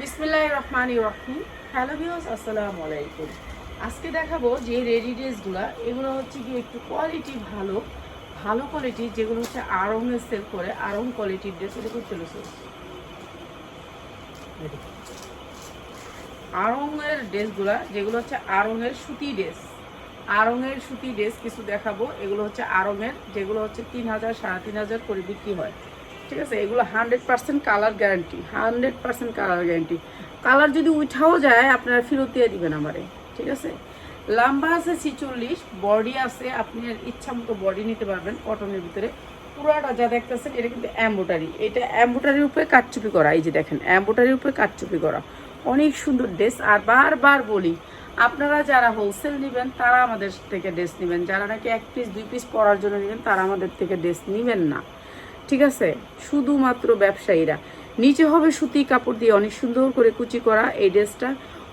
বিসমিল্লাহ রহমান রহিম। Hello views আসসালামু আলাইকুম। আজকে দেখাবো যে রেডি ড্রেসগুলো এগুলো হচ্ছে কি একটু কোয়ালিটি ভালো ভালো কোয়ালিটির যেগুলো হচ্ছে আরঙের সেল করে আরং কোয়ালিটির ড্রেস করতে চলেছে আরঙের ড্রেসগুলা যেগুলো হচ্ছে আরঙের সুতি ড্রেস আরঙের সুতি ড্রেস কিছু দেখাবো এগুলো হচ্ছে আরঙের যেগুলো হচ্ছে তিন হাজার সাড়ে তিন হাজার করে বিক্রি হয়। ঠিক আছে? এগুলো hundred percent colour guarantee hundred percent colour guarantee colour যদি উঠাও যায়, আপনারা ফেরত দিয়ে দিবেন আমারে, ঠিক আছে? লম্বা আছে ছিচল্লিশ বডি আছে, আপনি ইচ্ছা মতো বডি নিতে পারবেন কটনের ভিতরে। পুরোটা যা দেখতেছেন, এটা কিন্তু অ্যাম্বোটারি এটা অ্যাম্বোটারির উপরে কাটচুপি করা, এই যে দেখেন অ্যাম্বোটারির উপরে কাটচুপি করা। অনেক সুন্দর ড্রেস আর বারবার বলি, আপনারা যারা হোলসেল নেবেন, তারা আমাদের থেকে ড্রেস নেবেন। যারা নাকি এক পিস দুই পিস পরার জন্য নেবেন, তারা আমাদের থেকে ড্রেস নেবেন না। ঠিক আছে? শুধুমাত্র ব্যবসায়ীরা। নিচে হবে সুতি কাপড় দিয়ে অনেক সুন্দর করে কুচি করা এই ড্রেসটা।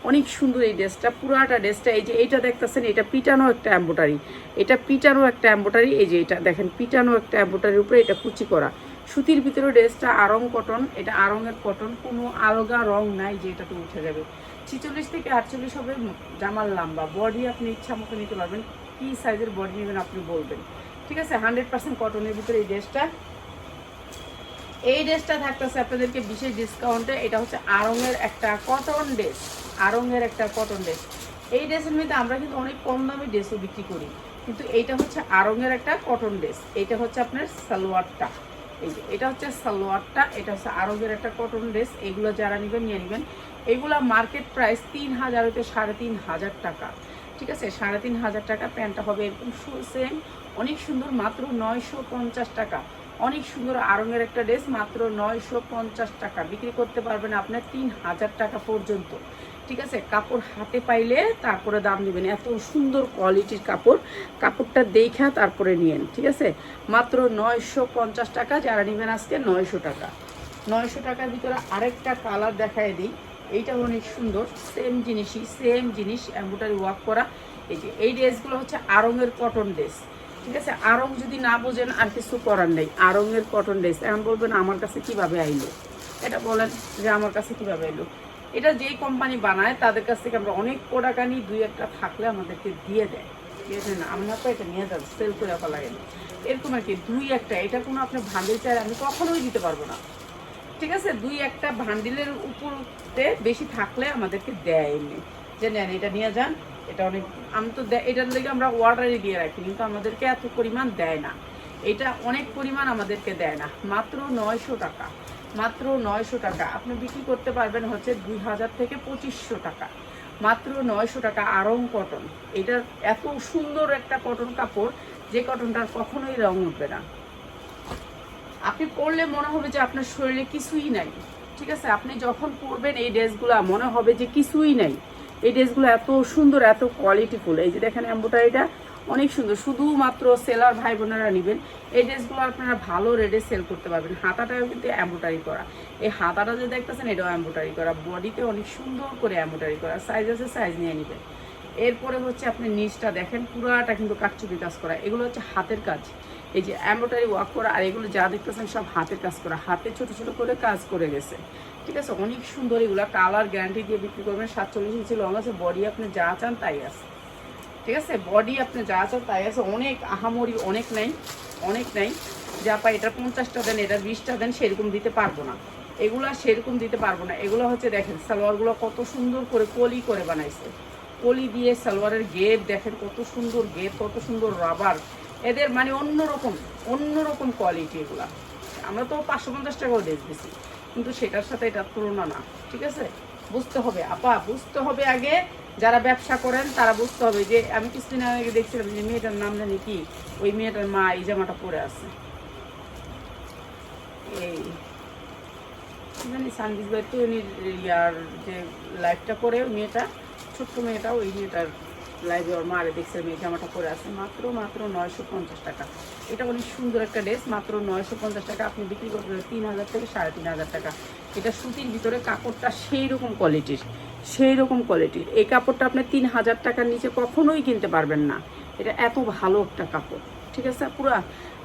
অনেক সুন্দর এই ড্রেসটা। পুরাটা ড্রেসটা এই যে এইটা দেখতেছেন, এটা পিটানো একটা অ্যাম্বোটারি এটা পিটানো একটা অ্যাম্বোটারি এই যে এটা দেখেন, পিটানো একটা অ্যাম্বোটারির উপরে এটা কুচি করা। সুতির ভিতরে ড্রেসটা আরং কটন। এটা আরঙের কটন। কোনো আলগা রং নাই যে এটাতে উঠে যাবে। ছিচল্লিশ থেকে আটচল্লিশ হবে জামার লম্বা। বডি আপনি ইচ্ছা মতো নিতে পারবেন। কী সাইজের বডি নেবেন আপনি বলবেন। ঠিক আছে? হান্ড্রেড পার্সেন্ট কটনের ভিতরে এই ড্রেসটা এই ড্রেসটা থাকতেছে আপনাদেরকে বিশেষ ডিসকাউন্টে এটা হচ্ছে আড়ংয়ের একটা কটন ড্রেস আড়ংয়ের একটা কটন ড্রেস এই ড্রেসের মধ্যে আমরা কিন্তু অনেক কম দামে ড্রেসও বিক্রি করি। কিন্তু এইটা হচ্ছে আড়ংয়ের একটা কটন ড্রেস এটা হচ্ছে আপনার সালোয়ারটা। এই যে, এটা হচ্ছে সালোয়ারটা, এটা হচ্ছে আরবের একটা কটন ড্রেস এগুলো যারা নেবেন, নিয়ে নেবেন। এগুলো মার্কেট প্রাইস তিন হাজার হতে সাড়ে তিন হাজার টাকা। ঠিক আছে? সাড়ে তিন হাজার টাকা প্যান্টটা হবে এরকম সেম অনেক সুন্দর, মাত্র নয়শো পঞ্চাশ টাকা। অনেক সুন্দর আরঙের একটা ড্রেস, মাত্র নয়শো পঞ্চাশ টাকা। বিক্রি করতে পারবেন আপনার তিন হাজার টাকা পর্যন্ত। ঠিক আছে? কাপড় হাতে পাইলে তারপরে দাম নেবেন এত সুন্দর কোয়ালিটির কাপড়। কাপড়টা দেখা তারপরে নিয়েন। ঠিক আছে? মাত্র নয়শো পঞ্চাশ টাকা। যারা নেবেন আজকে নয়শো টাকা। নয়শো টাকার ভিতরে আরেকটা কালার দেখায় দিই। এইটা অনেক সুন্দর। সেম জিনিসই সেম জিনিস। এম্ব্রয়ডারি ওয়ার্ক করা। এই যে, এই ড্রেসগুলো হচ্ছে আরঙের কটন ড্রেস ঠিক আছে? আরং যদি না বোঝেন, আর কিছু করার নেই। আরঙের কটন ড্রেস এখন বলবেন, আমার কাছে কীভাবে আইলো? এটা বলেন যে, আমার কাছে কীভাবে এলো এটা যেই কোম্পানি বানায়, তাদের কাছ থেকে আমরা অনেক প্রোডাক্ট আনি, দুই একটা থাকলে আমাদেরকে দিয়ে দেয়। দিয়ে দেয় না আমরা তো এটা নিয়ে যাব সেল করে লাগে না। এরকম আর কি, দুই একটা। এটা কোনো আপনি ভান্ডিল চাই আমি কখনোই দিতে পারব না। ঠিক আছে? দুই একটা ভান্ডিলের উপরতে বেশি থাকলে আমাদেরকে দেয় এমনি যে, নেন, এটা নিয়ে যান। এটা অনেক আমি তো এটার লেগে আমরা অর্ডারই দিয়ে রাখি, কিন্তু আমাদেরকে এত পরিমাণ দেয় না। এটা অনেক পরিমাণ আমাদেরকে দেয় না। মাত্র নয়শো টাকা। মাত্র নয়শো টাকা। আপনি বিক্রি করতে পারবেন হচ্ছে দুই হাজার থেকে পঁচিশশো টাকা। মাত্র নয়শো টাকা আরং কটন এটা এত সুন্দর একটা কটন কাপড়, যে কটনটার কখনোই রং উঠবে না। আপনি পরলে মনে হবে যে আপনার শরীরে কিছুই নাই। ঠিক আছে? আপনি যখন পরবেন এই ড্রেসগুলো মনে হবে যে কিছুই নাই। এই ড্রেসগুলো এত সুন্দর, এত কোয়ালিটিফুল এই যে দেখেন এম্বোটারিটা অনেক সুন্দর। শুধুমাত্র সেলার ভাই বোনেরা নেবেন। এই ড্রেসগুলো আপনারা ভালো রেটে সেল করতে পারবেন। হাতাটাও কিন্তু এম্বোটারি করা। এই হাতাটা যে দেখতেছেন, এটাও এম্বোটারি করা। বডিতে অনেক সুন্দর করে এম্বোটারি করা। সাইজ আছে সাইজ নিয়ে নেবেন। এরপরে হচ্ছে আপনি নিচটা দেখেন, পুরাটা কিন্তু কাটচুপি কাজ করা। এগুলো হচ্ছে হাতের কাজ। এই যে এম্ব্রয়ডারি ওয়ার্ক করা, আর এগুলো যা দেখতেছেন সব হাতের কাজ করা। হাতে ছোট ছোট করে কাজ করে গেছে। ঠিক আছে, অনেক সুন্দর এগুলো। কালার গ্যারান্টি দিয়ে বিক্রি করবেন, সাতচল্লিশ ইঞ্চি লং আছে বডি আপনি যা চান তাই আছে। ঠিক আছে বডি আপনি যা চান তাই আছে। অনেক আহামরি, অনেক নেই, অনেক নাই। যা পাই এটা পঞ্চাশটা দেন, এটা বিশটা দেন, সেরকম দিতে পারব না। এগুলো সেরকম দিতে পারব না। এগুলো হচ্ছে দেখেন, সালোয়ারগুলো কত সুন্দর করে কলি করে বানাইছে। কলি দিয়ে সালোয়ারের গেট দেখেন, কত সুন্দর গেট কত সুন্দর রাবার এদের মানে অন্যরকম অন্যরকম কোয়ালিটি এগুলা। আমরা তো পাঁচশো পঞ্চাশ টাকাও দেখতেছি কিন্তু সেটার সাথে এটা তুলনা না, ঠিক আছে? বুঝতে হবে, আপা, বুঝতে হবে আগে যারা ব্যবসা করেন, তারা বুঝতে হবে যে, আমি কিছুদিন আগে দেখছিলাম যে মেয়েটার নাম জানি কি? ওই মেয়েটার মা এই জামাটা পরে আছে। এই জানি সানবিজ ভাই তো ইয়ার যে লাইফটা করে, ওই মেয়েটা, ছোট্ট মেয়েটা ওই মেয়েটার লাইভে ওর মারে দেখছে মেয়ে জামাটা পরে আছে। মাত্র মাত্র নয়শো পঞ্চাশ টাকা। এটা অনেক সুন্দর একটা ড্রেস। মাত্র নয়শো পঞ্চাশ টাকা। আপনি বিক্রি করবেন তিন হাজার থেকে সাড়ে তিন হাজার টাকা। এটা সুতির ভিতরে কাপড়টা সেই রকম কোয়ালিটির সেই রকম কোয়ালিটির এই কাপড়টা আপনি তিন হাজার টাকার নিচে কখনোই কিনতে পারবেন না। এটা এত ভালো একটা কাপড়। ঠিক আছে? পুরা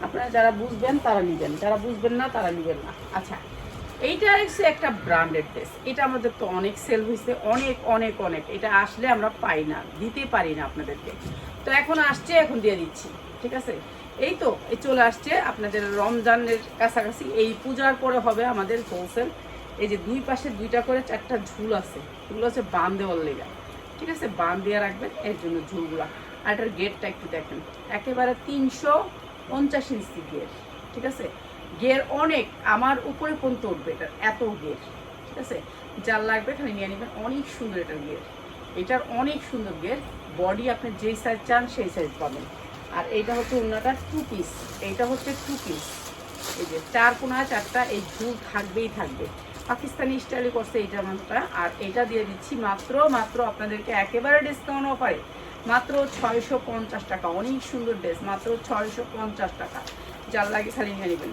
আপনারা যারা বুঝবেন তারা নেবেন। যারা বুঝবেন না তারা নেবেন না। আচ্ছা এইটা হচ্ছে একটা ব্র্যান্ডেড ড্রেস এটা আমাদের তো অনেক সেল হয়েছে, অনেক অনেক অনেক। এটা আসলে আমরা পাই না, দিতে পারি না আপনাদেরকে। তো এখন আসছে, এখন দিয়ে দিচ্ছি, ঠিক আছে? এই তো এই চলে আসছে আপনাদের রমজানের কাছাকাছি। এই পূজার পরে হবে আমাদের হোলসেল এই যে দুই পাশে দুইটা করে চারটা ঝুল আছে। এগুলো হচ্ছে বান দেওয়ার লেগা। ঠিক আছে? বান দিয়ে রাখবেন, এর জন্য ঝুলগুলা। আর এটার গেটটা একটু দেখেন। একেবারে তিনশো পঞ্চাশ ইঞ্চি গেট ঠিক আছে? গের অনেক, আমার উপরে পর্যন্ত উঠবে এটার? এত গের ঠিক আছে? যার লাগবে খালি নিয়ে নেবেন, অনেক সুন্দর এটার গের এটার অনেক সুন্দর গের বডি আপনি যেই সাইজ চান সেই সাইজ পাবেন। আর এইটা হচ্ছে অন্যটা টু পিস এইটা হচ্ছে টু পিস এই যে চার কোনা, চারটা, এই ঝুল থাকবেই থাকবে। পাকিস্তানি স্টাইলে করছে এই জামাটা আর এটা দিয়ে দিচ্ছি মাত্র মাত্র আপনাদেরকে একেবারে ডিসকাউন্ট অফারে মাত্র ছয়শো পঞ্চাশ টাকা, অনেক সুন্দর ড্রেস মাত্র ছয়শো পঞ্চাশ টাকা। যার লাগে খালি নিয়ে নেবেন।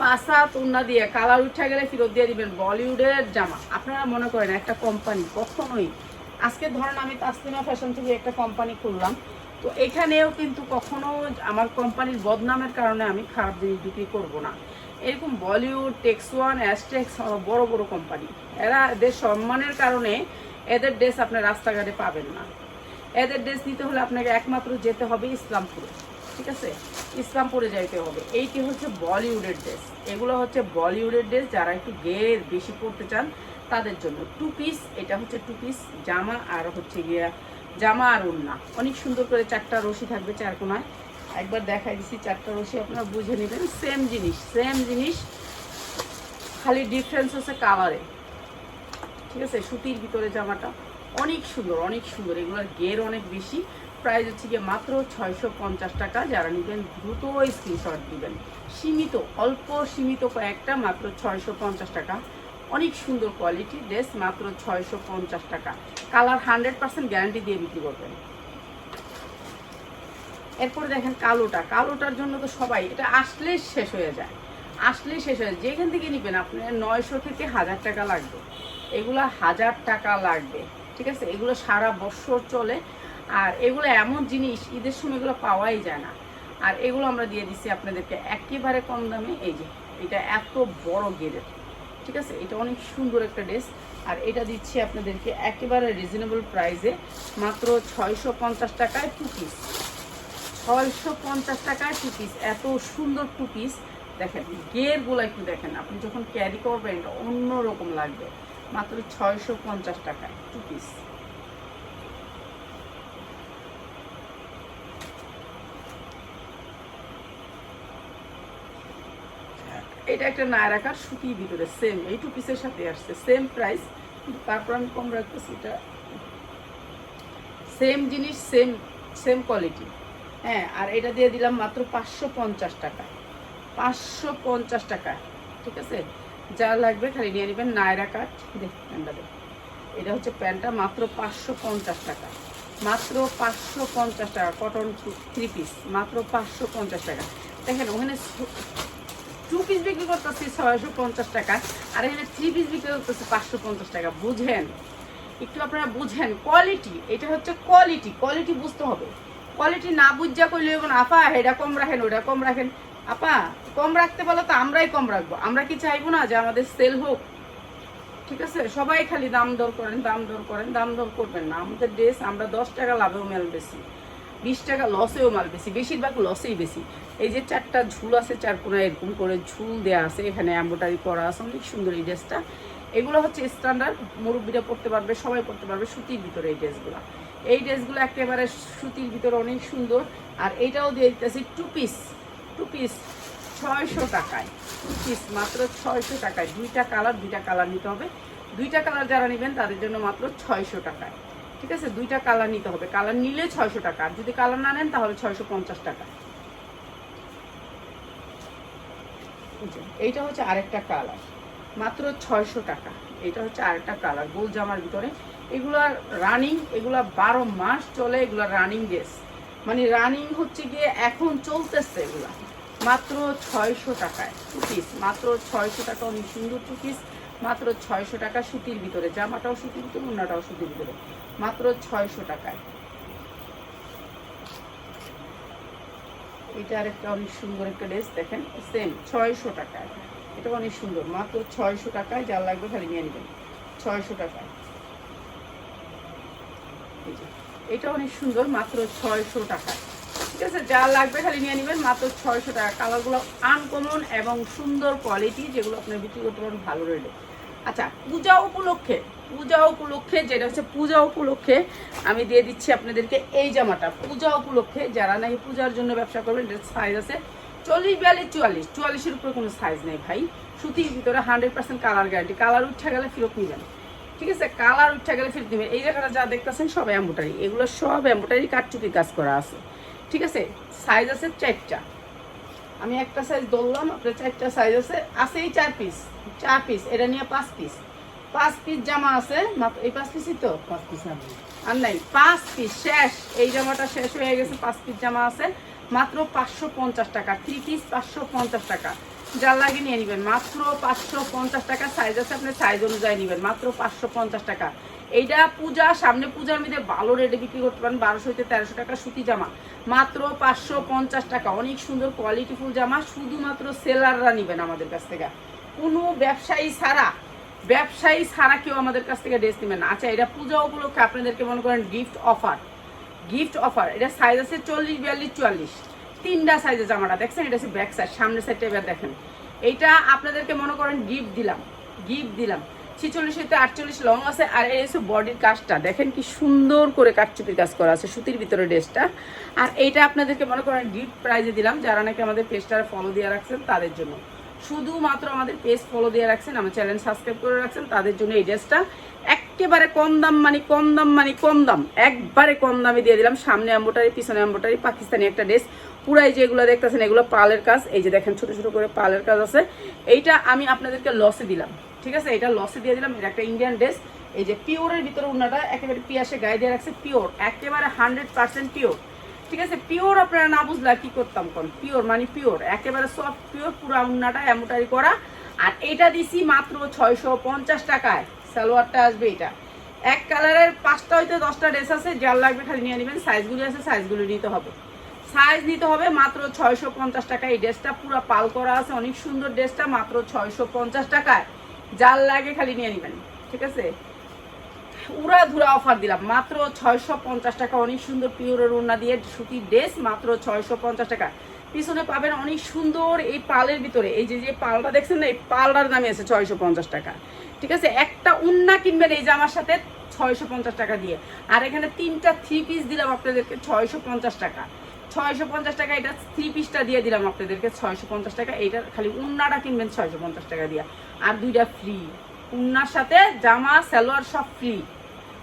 পাশা তুন্না দিয়ে কালার উঠে গেলে ফেরত দিয়ে দিবেন বলিউডের জামা। আপনারা মনে করেন একটা কোম্পানি কখনোই। আজকে ধরেন আমি তাসলিমা ফ্যাশন থেকে একটা কোম্পানি খুললাম। তো এখানেও কিন্তু কখনো আমার কোম্পানির বদনামের কারণে আমি খারাপ জিনিস বিক্রি করব না। এরকম বলিউড টেক্স ওয়ান অ্যাস্টেক্স বড় বড় কোম্পানি এরা এদের সম্মানের কারণে এদের ড্রেস আপনি রাস্তাঘাটে পাবেন না। এদের ড্রেস নিতে হলে আপনাকে একমাত্র যেতে হবে ইসলামপুরে। ঠিক আছে? ইসলামপুরে যাইতে হবে। এইটি হচ্ছে বলিউডের ড্রেস। এগুলো হচ্ছে বলিউডের ড্রেস। যারা একটু গের বেশি পড়তে চান, তাদের জন্য। টু পিস এটা হচ্ছে টু পিস জামা আর হচ্ছে গিয়া জামা আর উন্না অনেক সুন্দর করে চারটা রশি থাকবে চার কোনায়। একবার দেখাই দিচ্ছি চারটা রশি আপনারা বুঝে নেবেন। সেম জিনিস সেম জিনিস। খালি ডিফারেন্স হচ্ছে কালারে ঠিক আছে? সুতির ভিতরে জামাটা অনেক সুন্দর অনেক সুন্দর। এগুলোর গের অনেক বেশি। প্রাইস হচ্ছে গিয়ে মাত্র ছয়শো পঞ্চাশ টাকা যারা নেবেন দ্রুত স্ক্রিনশট দিবেন। সীমিত, অল্প সীমিত কয়েকটা মাত্র ছয়শো পঞ্চাশ টাকা। অনেক সুন্দর কোয়ালিটি ড্রেস মাত্র ছয়শো পঞ্চাশ টাকা। কালার হান্ড্রেড পার্সেন্ট গ্যারান্টি দিয়ে বিক্রি করবেন। এরপরে দেখেন কালোটা। কালোটার জন্য তো সবাই, এটা আসলেই শেষ হয়ে যায়। আসলেই শেষ হয়ে যায়। যেখান থেকে নেবেন আপনার নয়শো থেকে হাজার টাকা লাগবে। এগুলো হাজার টাকা লাগবে। ঠিক আছে? এগুলো সারা বছর চলে। আর এগুলো এমন জিনিস, ঈদের সময় এগুলো পাওয়াই যায় না। আর এগুলো আমরা দিয়ে দিচ্ছি আপনাদেরকে একেবারে কম দামে। এই যে, এটা এত বড় গেরের ঠিক আছে? এটা অনেক সুন্দর একটা ড্রেস। আর এটা দিচ্ছি আপনাদেরকে একেবারে রিজনেবল প্রাইসে মাত্র ছয়শো পঞ্চাশ টাকায় টু পিস ছয়শো পঞ্চাশ টাকায় টু পিস এত সুন্দর টু পিস দেখেন, গেরগুলো একটু দেখেন, আপনি যখন ক্যারি করবেন, এটা অন্যরকম লাগবে। মাত্র ছয়শো পঞ্চাশ টাকায় টু পিস এটা একটা নায়রাকার সুতির ভিতরে সেম এই টু পিসের সাথে আসছে সেম প্রাইস কিন্তু তারপর আমি কম রাখতেছি, এটা সেম জিনিস সেম সেম কোয়ালিটি হ্যাঁ আর এটা দিয়ে দিলাম মাত্র পাঁচশো পঞ্চাশ টাকা। পাঁচশো পঞ্চাশ টাকা, ঠিক আছে? যা লাগবে খালি নিয়ে নেবেন নায়রা কাট দেখ প্যান্টটা দেখ। এটা হচ্ছে প্যান্টটা মাত্র পাঁচশো পঞ্চাশ টাকা। মাত্র পাঁচশো পঞ্চাশ টাকা কটন থ্রি পিস মাত্র পাঁচশো পঞ্চাশ টাকা। দেখেন, ওখানে টু পিস বিক্রি করতেছি ছয়শো পঞ্চাশ টাকা। আর এখানে থ্রি পিস বিক্রি করতেছি পাঁচশো পঞ্চাশ টাকা। বুঝেন? একটু আপনারা বুঝেন। কোয়ালিটি এটা হচ্ছে কোয়ালিটি কোয়ালিটি বুঝতে হবে। কোয়ালিটি না বুঝা করলে এবং আপা, এটা কম রাখেন, ওটা কম রাখেন। আপা, কম রাখতে বলো তো আমরাই কম রাখব। আমরা কি চাইব না যে আমাদের সেল হোক? ঠিক আছে? সবাই খালি দাম দর করেন, দাম দর করেন, দাম দর করবেন না। আমাদের ড্রেস আমরা দশ টাকা লাভেও মেল বেশি বিশ টাকা লসেও মাল বেশি, বেশিরভাগ লসেই বেশি। এই যে চারটা ঝুল আছে, চার কোনা এরকম করে ঝুল দেওয়া আছে, এখানে এম্ব্রয়ডারি করা আছে, অনেক সুন্দর এই ড্রেসটা এগুলো হচ্ছে স্ট্যান্ডার্ড মুরব্বীরা পড়তে পারবে, সবাই পড়তে পারবে সুতির ভিতরে এই ড্রেসগুলো এই ড্রেসগুলো একেবারে সুতির ভিতরে অনেক সুন্দর। আর এইটাও দিয়ে দিতেছি টু পিস টু পিস ছয়শো টাকায় টু পিস মাত্র ছয়শো টাকায়। দুইটা কালার দুইটা কালার নিতে হবে। দুইটা কালার যারা নেবেন তাদের জন্য মাত্র ছয়শো টাকায়। ঠিক আছে? দুইটা কালার নিতে হবে। কালার নিলে ছয়শো টাকা। আর যদি কালার না নেন, তাহলে ছয়শো পঞ্চাশ টাকা। এইটা হচ্ছে আরেকটা কালার মাত্র ছয়শো টাকা। এটা হচ্ছে আরেকটা কালার গোল জামার ভিতরে। এগুলা রানিং এগুলা বারো মাস চলে এগুলা রানিং ড্রেস মানে রানিং হচ্ছে গিয়ে এখন চলতেছে এগুলা। মাত্র ছয়শো টাকায়। টু পিস মাত্র ছয়শো টাকা, অনেক সুন্দর টু পিস মাত্র ছয়শো টাকা সুতির ভিতরে, জামাটাও সুতির ভিতরে অন্যটাও সুতির ভিতরে। মাত্র ছয়শো টাকায়। এটা আরেকটা অনেক সুন্দর একটা ড্রেস, দেখেন সেম ছয়শো টাকায়। এটা অনেক সুন্দর, মাত্র ছয়শো টাকায়, যার লাগবে খালি নিয়ে নেবেন। ছয়শো টাকায়। এটা অনেক সুন্দর, মাত্র ছয়শো টাকায়। ঠিক আছে, যা লাগবে খালি নিয়ে নেবেন, মাত্র ছয়শো টাকা। কালারগুলো আনকমন এবং সুন্দর কোয়ালিটি যেগুলো আপনি বিক্রি করতে পারেন, ভালো রেটে আচ্ছা পূজা উপলক্ষে পূজা উপলক্ষে, যেটা হচ্ছে পূজা উপলক্ষে, আমি দিয়ে দিচ্ছি আপনাদেরকে এই জামাটা। পূজা উপলক্ষে, যারা নাকি পূজার জন্য ব্যবসা করবেন, এটার সাইজ আছে চল্লিশ বিয়াল্লিশ, চুয়াল্লিশ। চুয়াল্লিশের উপরে কোনো সাইজ নেই ভাই। সুতির ভিতরে hundred percent colour guarantee colour উঠে গেলে ফেরত নেবেন। ঠিক আছে কালার উঠে গেলে ফেরত নেবেন। এই জায়গাটা যা দেখতেছেন সব এম্বোটারি এগুলো সব এম্বোটারি কাটচুপি কাজ করা আছে। ঠিক আছে? সাইজ আছে চারটা। আমি একটা সাইজ ধরলাম আপনার চারটা সাইজ আছে। আছে এই চার পিস চার পিস এটা নিয়ে পাঁচ পিস পাঁচ পিস জামা আছে এই পাঁচ পিসই তো? পাঁচ পিস আর নাই পাঁচ পিস শেষ। এই জামাটা শেষ হয়ে গেছে পাঁচ পিস জামা আছে। মাত্র পাঁচশো পঞ্চাশ টাকা। থ্রি পিস পাঁচশো পঞ্চাশ টাকা। যার লাগে নিয়ে নেবেন। মাত্র পাঁচশো পঞ্চাশ টাকা সাইজ আছে আপনি সাইজ অনুযায়ী নেবেন। মাত্র পাঁচশো পঞ্চাশ টাকা। এইটা পূজা, সামনে পূজার মধ্যে ভালো রেটে বিক্রি করতে পারেন, বারোশো হইতে তেরোশো টাকা সুতি জামা। মাত্র পাঁচশো পঞ্চাশ টাকা। অনেক সুন্দর কোয়ালিটিফুল জামা, শুধুমাত্র সেলাররা নেবেন আমাদের কাছ থেকে। কোনো ব্যবসায়ী ছাড়া ব্যবসায়ী ছাড়া কেউ আমাদের কাছ থেকে ড্রেস নেবেন আচ্ছা এটা পূজা উপলক্ষে আপনাদেরকে মনে করেন গিফট অফার গিফট অফার এটা সাইজ আছে চল্লিশ, বিয়াল্লিশ, চুয়াল্লিশ। তিনটা সাইজের জামাটা, দেখছেন? এটা হচ্ছে ব্যাক সাইড সামনের সাইডটা এবার দেখেন। এইটা আপনাদেরকে মনে করেন গিফট দিলাম। গিফট দিলাম। ছিচল্লিশ হইতে আটচল্লিশ লং আছে, আর এই হচ্ছে বডির কাজটা। দেখেন কি সুন্দর করে কাঠচুপির কাজ করা আছে, সুতির ভিতরে ড্রেসটা আর এইটা আপনাদেরকে মনে করেন গিফট প্রাইজে দিলাম, যারা নাকি আমাদের পেজটা ফলো দিয়ে রাখছেন তাদের জন্য। শুধুমাত্র আমাদের পেজ ফলো দিয়ে রাখছেন, আমার চ্যানেল সাবস্ক্রাইব করে রাখছেন, তাদের জন্য এই ড্রেসটা একেবারে কম দাম মানে কম দাম মানে কম দাম, একবারে কম দামে দিয়ে দিলাম। সামনে এম্বোটারি পিছনে এম্বোটারি পাকিস্তানি একটা ড্রেস পুরাই যেগুলো দেখতেছেন, এগুলো পালের কাজ। এই যে দেখেন, ছোট ছোট করে পালের কাজ আছে। এইটা আমি আপনাদেরকে লসে দিলাম, ঠিক আছে? এটা লসে দিয়ে দিলাম, এটা একটা ইন্ডিয়ান ড্রেস এই যে পিওরের ভিতরে উন্নাটা একেবারে পিয়াসে গায়ে দিয়ে রাখছে পিওর একেবারে হান্ড্রেড পার্সেন্ট পিওর ঠিক আছে? পিওর আপনারা না বুঝলে কি করতাম কোন? পিওর মানে পিওর একেবারে সফট পিওর পুরো উন্নাটা এমোটারি করা। আর এটা দিছি মাত্র ছয়শো পঞ্চাশ টাকায়। সালোয়ারটা আসবে এটা। এক কালারের পাঁচটা হইতে দশটা ড্রেস আছে, যার লাগবে খালি নিয়ে নেবেন। সাইজগুলি আছে সাইজগুলো নিতে হবে। সাইজ নিতে হবে মাত্র ছয়শো পঞ্চাশ টাকা। এই ড্রেসটা পুরো পাল করা আছে, অনেক সুন্দর ড্রেসটা, মাত্র ছয়শো পঞ্চাশ টাকায়। যার লাগে খালি নিয়ে নেবেন, ঠিক আছে? উড়া ধুরা অফার দিলাম, মাত্র ছয়শো পঞ্চাশ টাকা। অনেক সুন্দর পিওরের ওড়না দিয়ে সুতির ড্রেস, মাত্র ছয়শো পঞ্চাশ টাকা। পিছনে পাবেন অনেক সুন্দর এই পালের ভিতরে, এই যে যে পালটা দেখছেন না, এই পালটার দামে আছে ছয়শো পঞ্চাশ টাকা। ঠিক আছে? একটা উন্না কিনবেন এই জামার সাথে, ছয়শো পঞ্চাশ টাকা দিয়ে। আর এখানে তিনটা থ্রি পিস দিলাম আপনাদেরকে, ছয়শো পঞ্চাশ টাকা। ছয়শো পঞ্চাশ টাকা, এটা থ্রি পিসটা দিয়ে দিলাম আপনাদেরকে, ছয়শো পঞ্চাশ টাকা। এইটা খালি উন্নাটা কিনবেন, ছয়শো পঞ্চাশ টাকা দিয়ে। আর দুইটা ফ্রি উন্নার সাথে জামা, সালোয়ার সব ফ্রি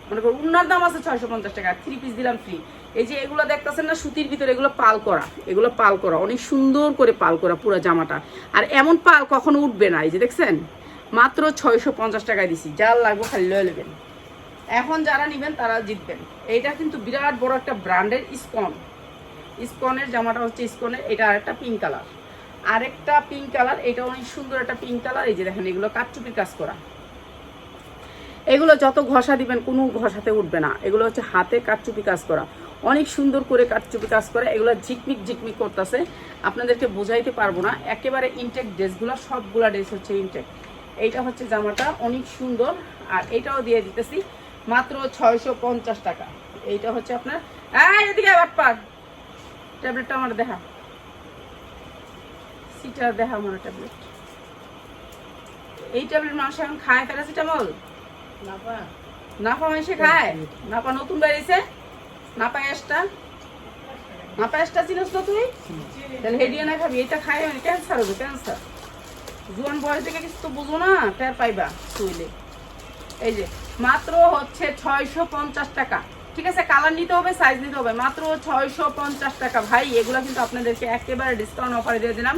মনে করো, উন্নার দাম আছে ছয়শো পঞ্চাশ টাকা থ্রি পিস দিলাম ফ্রি এই যে এগুলো দেখতেছেন না, সুতির ভিতরে এগুলো পাল করা। এগুলো পাল করা, অনেক সুন্দর করে পাল করা পুরো জামাটা। আর এমন পাল কখনো উঠবে না, এই যে দেখছেন? মাত্র ছয়শো পঞ্চাশ টাকায় দিছি, যার লাগবে খালি লয়ে নেবেন। এখন যারা নেবেন, তারা জিতবেন। এইটা কিন্তু বিরাট বড় একটা ব্র্যান্ডের ইস্কন ইস্কনের জামাটা হচ্ছে ইস্কনের এটা আরেকটা পিঙ্ক কালার আরেকটা পিঙ্ক কালার এটা অনেক সুন্দর একটা পিঙ্ক কালার এই যে দেখেন, এগুলো কাঠচুপির কাজ করা। এগুলো যত ঘষা দিবেন, কোনো ঘষাতে উঠবে না। এগুলো হচ্ছে হাতে কাঠচুপি কাজ করা। অনেক সুন্দর করে কাঠচুপি কাজ করা। এগুলো ঝিকমিক ঝিকমিক করতেছে। আপনাদেরকে বোঝাইতে পারব না। একেবারে ইনটেক ড্রেসগুলো সবগুলা ড্রেস হচ্ছে ইনটেক এইটা হচ্ছে জামাটা, অনেক সুন্দর। আর এটাও দিয়ে দিতেছি মাত্র ছয়শো পঞ্চাশ টাকা। এইটা হচ্ছে আপনার হ্যাঁ এদিকে বাটপার ট্যাবলেটটা আমার দেখা। সিটা দেখা আমার ট্যাবলেট। এই ট্যাবলেট মানুষ এখন খায় প্যারাসিটামল? নাপা মাসে খায়? নতুন বেরিয়েছে নাপা নাপা চিনিস তো তুই? তাহলে হেডিয়া না খাবি এটা খাই মানে ক্যান্সার হবে ক্যান্সার জোয়ান বয়স থেকে কিছু তো বুঝো না টের পাইবা শুইলে এই যে মাত্র হচ্ছে ছয়শো পঞ্চাশ টাকা। ঠিক আছে কালার নিতে হবে সাইজ নিতে হবে। মাত্র ছয়শো পঞ্চাশ টাকা। ভাই, এগুলো কিন্তু আপনাদেরকে একেবারে ডিসকাউন্ট অফারে দিয়ে দিলাম।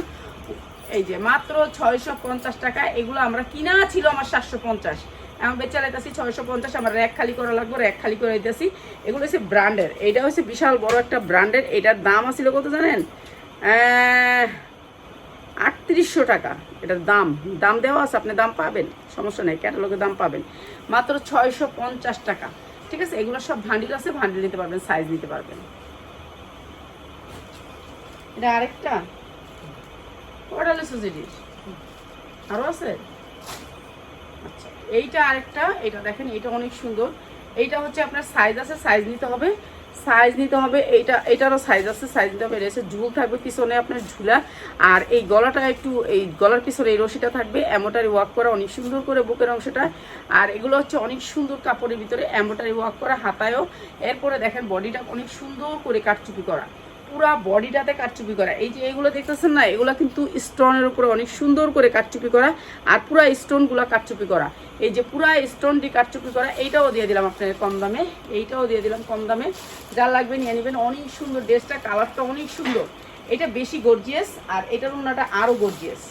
এই যে, মাত্র ছয়শো পঞ্চাশ টাকা। এগুলো আমরা কিনা ছিল আমার সাতশো পঞ্চাশ। এখন বেচা লাইতেছি ছয়শো পঞ্চাশ, আমার র্যাক খালি করা লাগবে র্যাক খালি করে দিতেছি। এগুলো হচ্ছে ব্র্যান্ডের এটা হচ্ছে বিশাল বড় একটা ব্র্যান্ডের এটার দাম আছিল কত জানেন? আটত্রিশশো টাকা। এটার দাম। দাম দেওয়া আছে, আপনি দাম পাবেন। সমস্যা নেই ক্যাটালগের দাম পাবেন। মাত্র ছয়শো পঞ্চাশ টাকা। ঠিক আছে? এগুলো সব ভান্ডিল আছে ভান্ডিল নিতে পারবেন সাইজ নিতে পারবেন। এটা আরেকটা? ওটা কটা জিনিস আরও আছে? আচ্ছা এইটা আরেকটা, এটা দেখেন, এটা অনেক সুন্দর। এইটা হচ্ছে আপনার সাইজ আছে সাইজ নিতে হবে। সাইজ নিতে হবে, এইটা এটারও সাইজ আছে সাইজ নিতে হবে রেসে ঝুল থাকবে পিছনে আপনার ঝুলা। আর এই গলাটা একটু, এই গলার পিছনে এই রশিটা থাকবে অ্যামোটারি ওয়াক করা অনেক সুন্দর করে বুকের অংশটা। আর এগুলো হচ্ছে অনেক সুন্দর কাপড়ের ভিতরে অ্যামোটারি ওয়াক করা, হাতায়ও। এরপরে দেখেন বডিটা অনেক সুন্দর করে কাটচুপি করা। পুরা বডিটাতে কাটচুপি করা। এই যে এগুলো দেখতেছেন না, এগুলো কিন্তু স্টোনের উপরে অনেক সুন্দর করে কাটচুপি করা আর পুরা স্টোনগুলো কাটচুপি করা। এই যে পুরা স্টোন দিয়ে কাটচুপি করা, এইটাও দিয়ে দিলাম আপনাদের কম দামে, এইটাও দিয়ে দিলাম কম দামে। যা লাগবে নিয়ে নেবেন, অনেক সুন্দর ড্রেসটা কালারটা অনেক সুন্দর। এটা বেশি গর্জিয়াস আর এটার ওনাটা আরও গর্জিয়াস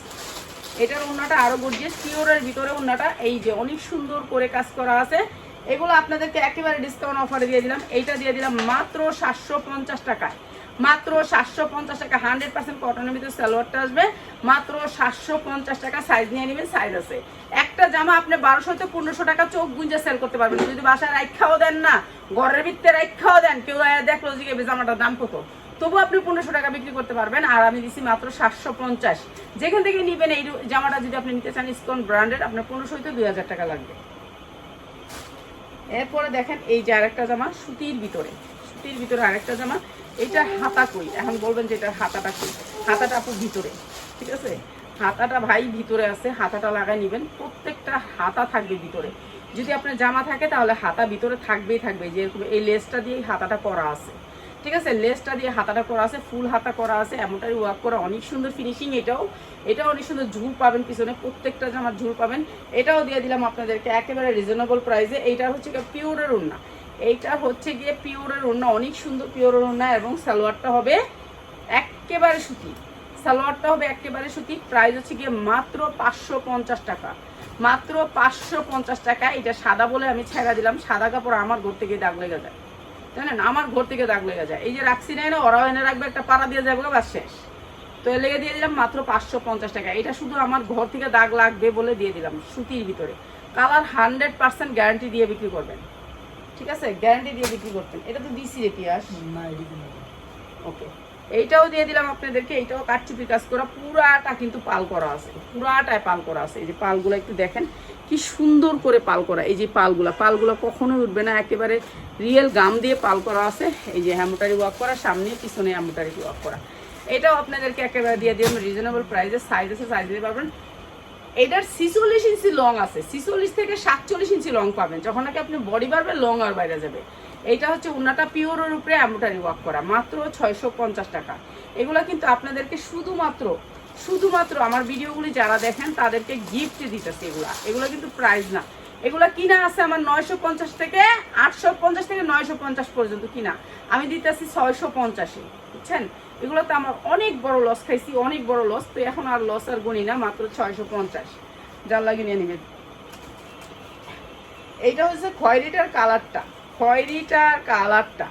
এটার ওনাটা আরও গর্জিয়াস পিওরের ভিতরে ওনাটা এই যে অনেক সুন্দর করে কাজ করা আছে। এগুলো আপনাদেরকে একেবারে ডিসকাউন্ট অফারে দিয়ে দিলাম। এইটা দিয়ে দিলাম মাত্র সাতশো পঞ্চাশ টাকায়। মাত্র সাতশো পঞ্চাশ টাকা হান্ড্রেড পার্সেন্ট কটনের ভিতরে সালোয়ারটা আসবে। মাত্র সাতশো পঞ্চাশ টাকা সাইজ নিয়ে নেবেন সাইজ আছে। একটা জামা আপনি বারোশো থেকে পনেরোশো টাকা চোখ গুঞ্জে সেল করতে পারবেন। যদি বাসায় রাইখাও দেন না, ঘরের ভিতরে রাইখাও দেন, কেউ দেখল যে জামাটার দাম কত। তবু আপনি পনেরোশো টাকা বিক্রি করতে পারবেন, আর আমি দিচ্ছি মাত্র সাতশো পঞ্চাশ। যেখান থেকে নিবেন এই জামাটা যদি আপনি নিতে চান ইসকন ব্র্যান্ডেড আপনার পনেরোশো হইতে দুই হাজার টাকা লাগবে। এরপরে দেখেন, এই যে আরেকটা জামা, সুতির ভিতরে। সুতির ভিতরে আরেকটা জামা। এটা হাতা কই? এখন বলবেন যে এটা হাতাটা কই? হাতাটা আপু ভিতরে, ঠিক আছে? হাতাটা ভাই ভিতরে আছে, হাতাটা লাগাই নেবেন। প্রত্যেকটা হাতা থাকবে ভিতরে। যদি আপনার জামা থাকে, তাহলে হাতা ভিতরে থাকবেই থাকবে। যেরকম এই লেসটা দিয়ে হাতাটা করা আছে। ঠিক আছে? লেসটা দিয়ে হাতাটা করা আছে, ফুল হাতা করা আছে, এমনটাই ওয়ার্ক করা। অনেক সুন্দর ফিনিশিং এটাও। এটাও অনেক সুন্দর ঝুল পাবেন পিছনে। প্রত্যেকটা জামার ঝুল পাবেন। এটাও দিয়ে দিলাম আপনাদেরকে একেবারে রিজনেবল প্রাইসে এইটা হচ্ছে পিওরের উন্না এইটা হচ্ছে গিয়ে পিওরের উন্না অনেক সুন্দর পিওরের উন্না এবং সালোয়ারটা হবে একেবারে সুতি। সালোয়ারটা হবে একেবারে সুতি প্রাইস হচ্ছে গিয়ে মাত্র পাঁচশো পঞ্চাশ টাকা। মাত্র পাঁচশো পঞ্চাশ টাকা এটা সাদা বলে আমি ছেড়া দিলাম, সাদা কাপড় আমার ঘর থেকে দাগ লেগে যায়। জানেন, আমার ঘর থেকে দাগ লেগে যায়। এই যে রাখছি না এনে, ওরাও এনে রাখবে, একটা পাড়া দিয়ে যাবে বা শেষ। তো এ লেগে দিয়ে দিলাম মাত্র পাঁচশো পঞ্চাশ টাকা। এটা শুধু আমার ঘর থেকে দাগ লাগবে বলে দিয়ে দিলাম সুতির ভিতরে। কালার হান্ড্রেড পার্সেন্ট গ্যারান্টি দিয়ে বিক্রি করবেন। ঠিক আছে? গ্যারান্টি দিয়ে বিক্রি করতেন। এটা তো দিছি রে পিয়াস না। ওকে এইটাও দিয়ে দিলাম আপনাদেরকে। এইটাও কাটচুপি কাজ করা। পুরাটা কিন্তু পাল করা আছে। পুরাটায় পাল করা আছে। এই যে পালগুলো একটু দেখেন। কি সুন্দর করে পাল করা। এই যে পালগুলা। পালগুলো কখনোই উঠবে না। একেবারে রিয়েল গাম দিয়ে পাল করা আছে। এই যে হ্যামোটারি ওয়ার্ক করা। সামনে পিছনে হ্যামোটারি ওয়ার্ক করা। এটাও আপনাদেরকে একেবারে দিয়ে দিলাম। রিজনেবল প্রাইসে সাইজ আছে সাইজ দিতে পারবেন। এটার ছিচল্লিশ ইঞ্চি লং আছে। ছিচল্লিশ থেকে সাতচল্লিশ ইঞ্চি লং পাবেন, যখন নাকি আপনি বডি বাড়বে লং আর বাইরে যাবে। এইটা হচ্ছে উন্নাটা পিওরের উপরে অ্যামোটারি ওয়ার্ক করা, মাত্র ছয়শো পঞ্চাশ টাকা। এগুলো কিন্তু আপনাদেরকে শুধুমাত্র শুধুমাত্র আমার ভিডিওগুলি যারা দেখেন, তাদেরকে গিফট দিতেছে এগুলা। এগুলো কিন্তু প্রাইস না। এগুলো কিনা আছে আমার নয়শো পঞ্চাশ থেকে আটশো পঞ্চাশ থেকে নয়শো পঞ্চাশ পর্যন্ত কিনা। আমি দিতেছি ছয়শো পঞ্চাশে, বুঝছেন? এগুলোতে আমার অনেক বড় লস খাইছি, অনেক বড় লস তো এখন আর লস আর গণি না, মাত্র ছয়শো পঞ্চাশ। যার লাগে নিয়ে নেবেন। এইটা হচ্ছে খয়েরিটার কালারটা খয়েরিটার কালারটা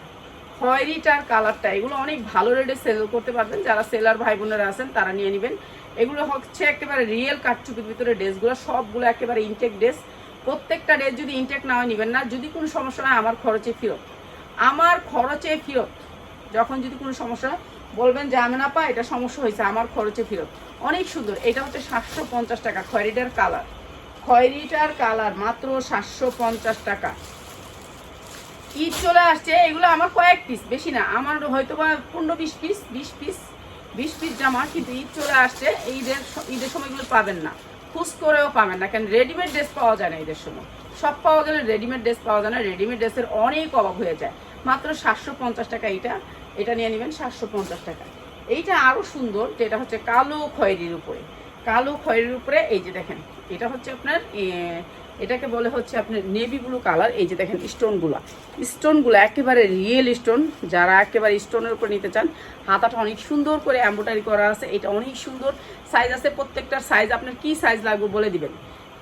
খয়েরিটার কালারটা। এগুলো অনেক ভালো রেটে সেল করতে পারবেন। যারা সেলার ভাই বোনেরা আছেন, তারা নিয়ে নেবেন। এগুলো হচ্ছে একেবারে রিয়েল কাটচুপির ভিতরে ড্রেসগুলো সবগুলো একেবারে ইনটেক ড্রেস প্রত্যেকটা ড্রেস যদি ইনটেক না হয় নেবেন না, যদি কোনো সমস্যা হয়, আমার খরচে ফেরত। আমার খরচে ফেরত। যখন যদি কোনো সমস্যা হয় বলবেন যে আমি না পা এটা সমস্যা হয়েছে, আমার খরচে ফেরত। অনেক সুন্দর। এটা হচ্ছে সাতশো পঞ্চাশ টাকা, খয়েরিটার কালার। খয়েরিটার কালার, মাত্র সাতশো পঞ্চাশ টাকা। ঈদ চলে আসছে, এগুলো আমার কয়েক পিস বেশি না। আমার হয়তো বা পনেরো বিশ পিস বিশ পিস বিশ পিস জামা, কিন্তু ঈদ চলে আসছে। ঈদের ঈদের সময়গুলো পাবেন না। খুশ করেও পাবেন না কেন রেডিমেড ড্রেস পাওয়া যায় না ঈদের সময়। সব পাওয়া গেলে রেডিমেড ড্রেস পাওয়া যায় না। রেডিমেড ড্রেসের অনেক অভাব হয়ে যায়। মাত্র সাতশো পঞ্চাশ টাকা এইটা এটা নিয়ে নেবেন সাতশো পঞ্চাশ টাকা। এইটা আরও সুন্দর যেটা হচ্ছে কালো খয়েরির উপরে। কালো খয়েরির উপরে এই যে দেখেন, এটা হচ্ছে আপনার এটাকে বলে হচ্ছে আপনার নেভি ব্লু কালার এই যে দেখেন স্টোনগুলো স্টোনগুলো একেবারে রিয়েল স্টোন যারা একেবারে স্টোনের উপর নিতে চান, হাতাটা অনেক সুন্দর করে এম্ব্রয়ডারি করা আছে, এটা অনেক সুন্দর। সাইজ আছে প্রত্যেকটার সাইজ আপনার কি সাইজ লাগবে বলে দিবেন।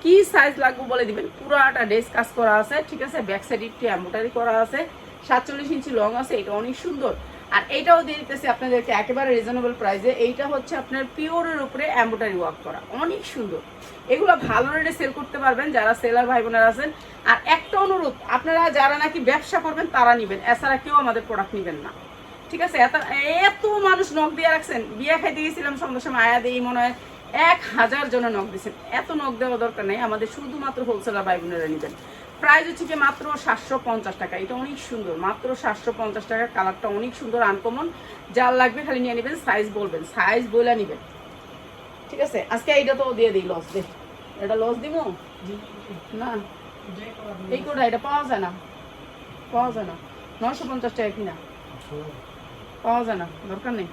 কি সাইজ লাগবে বলে দিবেন, পুরাটা ড্রেস কাজ করা আছে, ঠিক আছে? ব্যাক সাইড একটু এম্ব্রয়ডারি করা আছে, সাতচল্লিশ ইঞ্চি লং আছে, এটা অনেক সুন্দর। আর এইটাও দিয়ে দিতেছি আপনাদেরকে একেবারে রিজনেবল প্রাইসে এইটা হচ্ছে আপনার পিওরের উপরে এম্ব্রয়ডারি ওয়ার্ক করা। অনেক সুন্দর। এগুলো ভালো রেটে সেল করতে পারবেন যারা সেলার ভাই বোনেরা আছেন। আর একটা অনুরোধ, আপনারা যারা নাকি ব্যবসা করবেন তারা নেবেন। এছাড়া কেউ আমাদের প্রোডাক্ট নেবেন না। ঠিক আছে? এত এত মানুষ নখ দিয়ে রাখছেন। বিয়ে খাইতে গেছিলাম সন্ধ্যার সময় আয়া দিয়ে মনে হয় এক হাজার জন নখ দিচ্ছেন এত নখ দেওয়া দরকার নেই। আমাদের শুধুমাত্র হোলসেলার ভাই বোনেরা নেবেন। প্রাইস হচ্ছে যে মাত্র সাতশো পঞ্চাশ টাকা। এটা অনেক সুন্দর। মাত্র সাতশো পঞ্চাশ টাকা কালারটা অনেক সুন্দর আনকমন যার লাগবে খালি নিয়ে নেবেন সাইজ বলবেন। সাইজ বলে নেবেন। ঠিক আছে? আজকে এইটা তো দিয়ে দিই লস দে। এটা লস দিব না। এই কোটা, এটা পাওয়া যায় না। পাওয়া যায় না। নশো পঞ্চাশ টাকা কিনা। পাওয়া যায় না। দরকার নেই।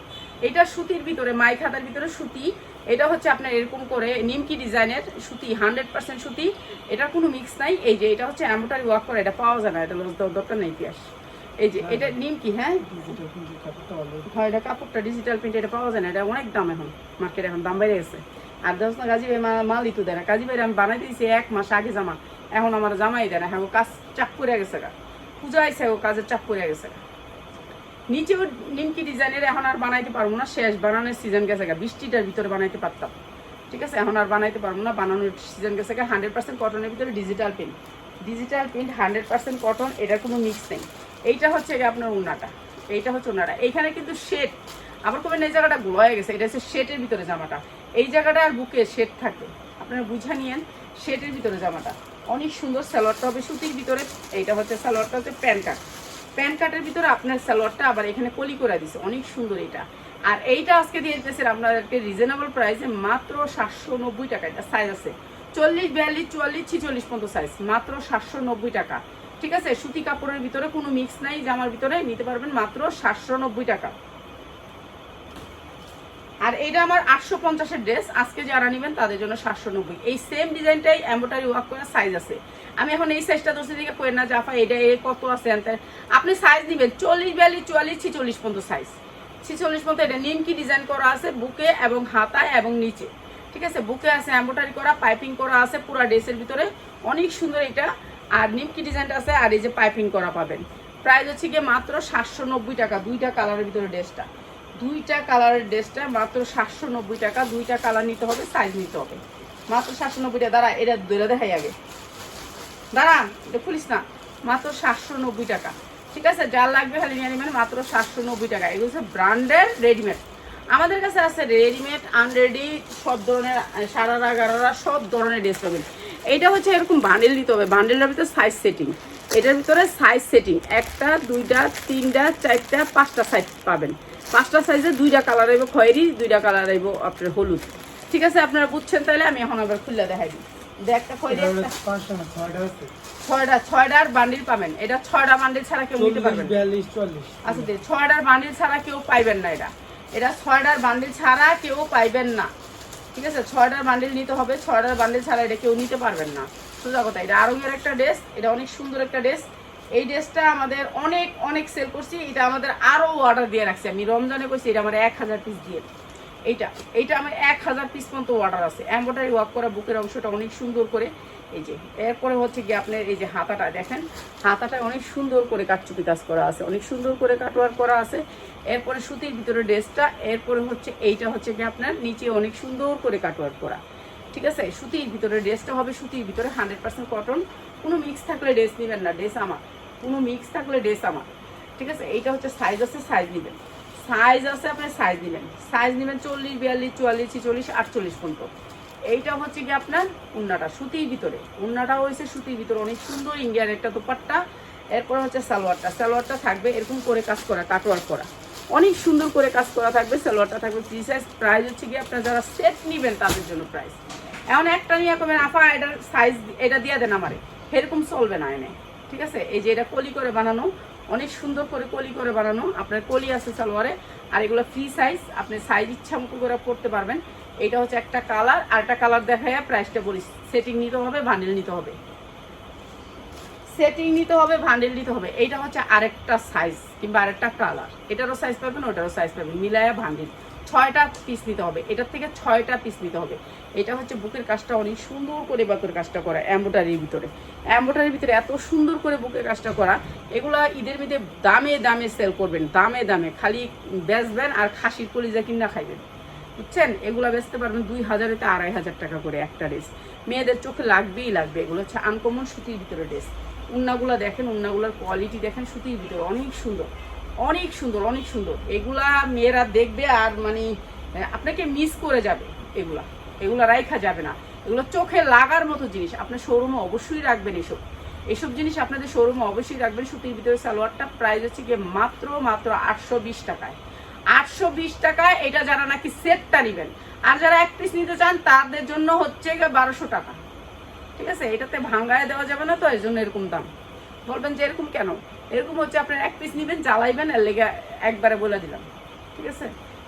এটা সুতির ভিতরে মাই খাতার ভিতরে সুতি এটা হচ্ছে আপনার এরকম করে নিমকি ডিজাইনের সুতি হান্ড্রেড পার্সেন্ট সুতি। এটার কোনো মিক্স নাই। এই যে এটা হচ্ছে অ্যাম্বোটারি ওয়ার্ক করে এটা পাওয়া যায় না। এটা দরকার নেই পিয়াস এই যে এটা নিমকি হ্যাঁ? হয় এটা কাপড়টা ডিজিটাল প্রিন্ট এটা পাওয়া যায় না। এটা অনেক দাম এখন মার্কেটে এখন দাম বেড়ে গেছে। আর দশ না গাজী ভাই মা- মালই তো দেয় না। গাজী ভাই আমি বানাই দিয়েছি এক মাস আগে জামা। এখন আমার জামাই দেয় না। হ্যাঁ ও কাজ চাপ করে গেছে গা। পূজা আইসে ও কাজের চাপ করে গেছে গা। নিচেও নিমকি ডিজাইনের এখন আর বানাইতে পারব না, শেষ বানানোর সিজন গেছে গা, বৃষ্টিটার ভিতরে বানাইতে পারতাম। ঠিক আছে, এখন আর বানাইতে পারব না, বানানোর সিজন গেছে গা হান্ড্রেড পার্সেন্ট কটনের ভিতরে digital print digital print hundred percent cotton এটার কোনো মিক্স নেই। এইটা হচ্ছে আপনার উন্নাটা, এইটা হচ্ছে উন্নাটা। এইখানে কিন্তু শেড আবার কবে এই জায়গাটা গোলায় গেছে, এটা হচ্ছে শেটের ভিতরে জামাটা। এই জায়গাটা আর বুকে শেড থাকবে আপনারা বুঝা নিয়েন শেটের ভিতরে জামাটা। অনেক সুন্দর স্যালোয়ারটা হবে, সুতির ভিতরে, এইটা হচ্ছে স্যালোয়ারটা হচ্ছে প্যান্ট কাট। প্যান্ট কাটের ভিতরে আপনার সালোয়ারটা আবার এখানে কলি করে দিছে। অনেক সুন্দর এটা। আর এইটা আজকে দিয়ে দিতেছে আপনাদেরকে রিজনেবল প্রাইসে মাত্র সাতশো নব্বই টাকা। এটা সাইজ আছে। চল্লিশ, বিয়াল্লিশ, চুয়াল্লিশ, ছিচল্লিশ পর্যন্ত সাইজ মাত্র সাতশো নব্বই টাকা। ঠিক আছে? সুতি কাপড়ের ভিতরে কোনো মিক্স নাই, জামার ভিতরে। নিতে পারবেন মাত্র সাতশো নব্বই টাকা। আর এটা আমার আটশো পঞ্চাশের ড্রেস আজকে যারা নেবেন তাদের জন্য সাতশো নব্বই। এই সেম ডিজাইনটাই এম্বোটারি ওয়ার্ক করার সাইজ আছে। আমি এখন এই সাইজটা দোষে দিকে কই না, জাফা এটা এ কত আছে আপনি সাইজ নেবেন, চল্লিশ বিয়াল্লিশ, চুয়াল্লিশ, ছিচল্লিশ পর্যন্ত সাইজ ছিচল্লিশ পর্যন্ত এটা নিমকি ডিজাইন করা আছে? বুকে এবং হাতায় এবং নিচে। ঠিক আছে? বুকে আছে এম্বোটারি করা পাইপিং করা আছে পুরো ড্রেসের ভিতরে। অনেক সুন্দর এটা। আর নিমকি ডিজাইনটা আছে? আর এই যে পাইপিং করা পাবেন। প্রাইস হচ্ছে গিয়ে মাত্র সাতশো নব্বই টাকা, দুইটা কালারের ভিতরে ড্রেসটা দুইটা কালারের ড্রেসটা মাত্র সাতশো নব্বই টাকা। দুইটা কালার নিতে হবে সাইজ নিতে হবে। মাত্র সাতশো নব্বই টাকা। দাঁড়া, এটা দৈরা দেখাই আগে। দাঁড়া, এটা খুলিস না। মাত্র সাতশো নব্বই টাকা। ঠিক আছে যার লাগবে খালি নিয়ে নেবেন মাত্র সাতশো নব্বই টাকা। এগুলো হচ্ছে ব্র্যান্ডের রেডিমেড আমাদের কাছে আছে রেডিমেড আনরেডি সব ধরনের সারারা গারারা সব ধরনের ড্রেস পাবেন। এইটা হচ্ছে এরকম বান্ডেল দিতে হবে। বান্ডেলের ভিতরে সাইজ সেটিং এটার ভিতরে সাইজ সেটিং একটা, দুইটা, তিনটা, চারটা, পাঁচটা সাইজ পাবেন। পাঁচটা সাইজে দুইটা কালার আইব খয়েরি দুইটা কালার আইব আপনার হলুদ। ঠিক আছে আপনারা বুঝছেন তাহলে আমি এখন আবার খুলে দেখাই দিই। যে একটা খয়েরি ছয়টা ছয়টার বান্ডিল পাবেন। এটা ছয়টা বান্ডিল ছাড়া কেউ নিতে পারবেন আচ্ছা ছয়টার বান্ডিল ছাড়া কেউ পাইবেন না এটা। এটা ছয়টার বান্ডিল ছাড়া কেউ পাইবেন না। ঠিক আছে ছয়টার বান্ডিল নিতে হবে। ছয়টার বান্ডিল ছাড়া এটা কেউ নিতে পারবেন না। সোজা কথা এটা আরঙের একটা ড্রেস এটা অনেক সুন্দর একটা ড্রেস এই ড্রেসটা আমাদের অনেক অনেক সেল করছি। এটা আমাদের আরও অর্ডার দিয়ে রাখছি। আমি রমজানে করছি এটা আমার এক হাজার পিস দিয়ে। এইটা এইটা আমার এক হাজার পিস পর্যন্ত অর্ডার আছে। এম্ব্রয়ডারি ওয়ার্ক করা বুকের অংশটা অনেক সুন্দর করে। এই যে, এরপরে হচ্ছে কি আপনার এই যে হাতাটা দেখেন। হাতাটা অনেক সুন্দর করে কাটচুপি কাজ করা আছে। অনেক সুন্দর করে কাটওয়ার করা আছে। এরপরে সুতির ভিতরে ড্রেসটা, এরপরে হচ্ছে এইটা হচ্ছে কি আপনার নিচে অনেক সুন্দর করে কাটওয়ার করা। ঠিক আছে? সুতির ভিতরে ড্রেসটা হবে সুতির ভিতরে হান্ড্রেড পার্সেন্ট কটন কোনো মিক্স থাকলে ড্রেস নেবেন না ড্রেস আমার। কোনো মিক্স থাকলে ড্রেস আমার। ঠিক আছে? এইটা হচ্ছে সাইজ আছে সাইজ নেবেন। সাইজ আছে, আপনি সাইজ নেবেন। সাইজ নেবেন চল্লিশ, বিয়াল্লিশ, চুয়াল্লিশ, ছিচল্লিশ, আটচল্লিশ পর্যন্ত। এইটা হচ্ছে কি আপনার উন্নাটা, সুতির ভিতরে। উন্নাটা হয়েছে সুতির ভিতরে। অনেক সুন্দর ইন্ডিয়ান একটা দোপাট্টা। এরপর হচ্ছে সালোয়ারটা। সালোয়ারটা থাকবে এরকম করে কাজ করা কাটোয়ার করা। অনেক সুন্দর করে কাজ করা থাকবে, সালোয়ারটা থাকবে। ফ্রি সাইজ প্রাইস হচ্ছে কি আপনার যারা সেট নেবেন তাদের জন্য প্রাইস এখন একটা নিয়ে কবেন, আফা, এটার সাইজ এটা দিয়ে দেন আমারে। এরকম চলবে না এনে। ঠিক আছে? এই যে এটা কলি করে বানানো, অনেক সুন্দর করে কলি করে বানানো। আপনার কলি আছে সালোয়ারে, আর এগুলো ফ্রি সাইজ আপনি সাইজ ইচ্ছা মতো করে পড়তে পারবেন। এটা হচ্ছে একটা কালার আর একটা কালার দেখাইয়া প্রাইসটা বলি সেটিং নিতে হবে বান্ডেল নিতে হবে। সেটিং নিতে হবে ভান্ডেল নিতে হবে। এইটা হচ্ছে আরেকটা সাইজ কিংবা আরেকটা কালার এটারও সাইজ পাবেন, ওটারও সাইজ পাবেন। মিলায়া ভান্ডেল ছয়টা পিস নিতে হবে। এটার থেকে ছয়টা পিস নিতে হবে। এটা হচ্ছে বুকের কাজটা অনেক সুন্দর করে বুকের কাজটা করা এম্বোটারির ভিতরে। এম্বোটারির ভিতরে এত সুন্দর করে বুকের কাজটা করা, এগুলা ঈদের মধ্যে দামে দামে সেল করবেন, দামে দামে। খালি বেচবেন আর খাসির কলিজা কিনা খাইবেন। বুঝছেন? এগুলো বেচতে পারবেন দুই হাজারেতে আড়াই হাজার টাকা করে একটা ড্রেস মেয়েদের চোখে লাগবেই লাগবে। এগুলো হচ্ছে আনকমন সুতির ভিতরে ড্রেস উন্নাগুলো দেখেন, উন্নাগুলোর কোয়ালিটি দেখেন, সুতির ভিতরে অনেক সুন্দর। অনেক সুন্দর অনেক সুন্দর। এগুলা মেয়েরা দেখবে আর মানে আপনাকে মিস করে যাবে এগুলা। এগুলা রাইখা যাবে না। এগুলো চোখে লাগার মতো জিনিস। আপনার শোরুমে অবশ্যই রাখবেন এসব। এসব জিনিস আপনাদের শোরুমে অবশ্যই রাখবেন। সুতির ভিতরে সালোয়ারটা প্রাইস হচ্ছে গিয়ে মাত্র মাত্র আটশো বিশ টাকায়। আটশো বিশ টাকায় এটা যারা নাকি সেটটা নেবেন। আর যারা এক পিস নিতে চান, তাদের জন্য হচ্ছে গিয়ে বারোশো টাকা। ঠিক আছে? এটাতে ভাঙ্গায় দেওয়া যাবে না তো এই জন্য এরকম দাম। বলবেন যে এরকম কেন? এরকম হচ্ছে আপনার এক পিস নেবেন, জ্বালাইবেন আর লেগে একবারে বলে দিলাম। ঠিক আছে?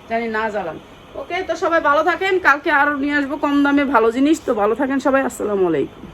জানি না জ্বালান। ওকে, তো সবাই ভালো থাকেন। কালকে আরও নিয়ে আসব কম দামে ভালো জিনিস। তো ভালো থাকেন সবাই। আসসালামু আলাইকুম।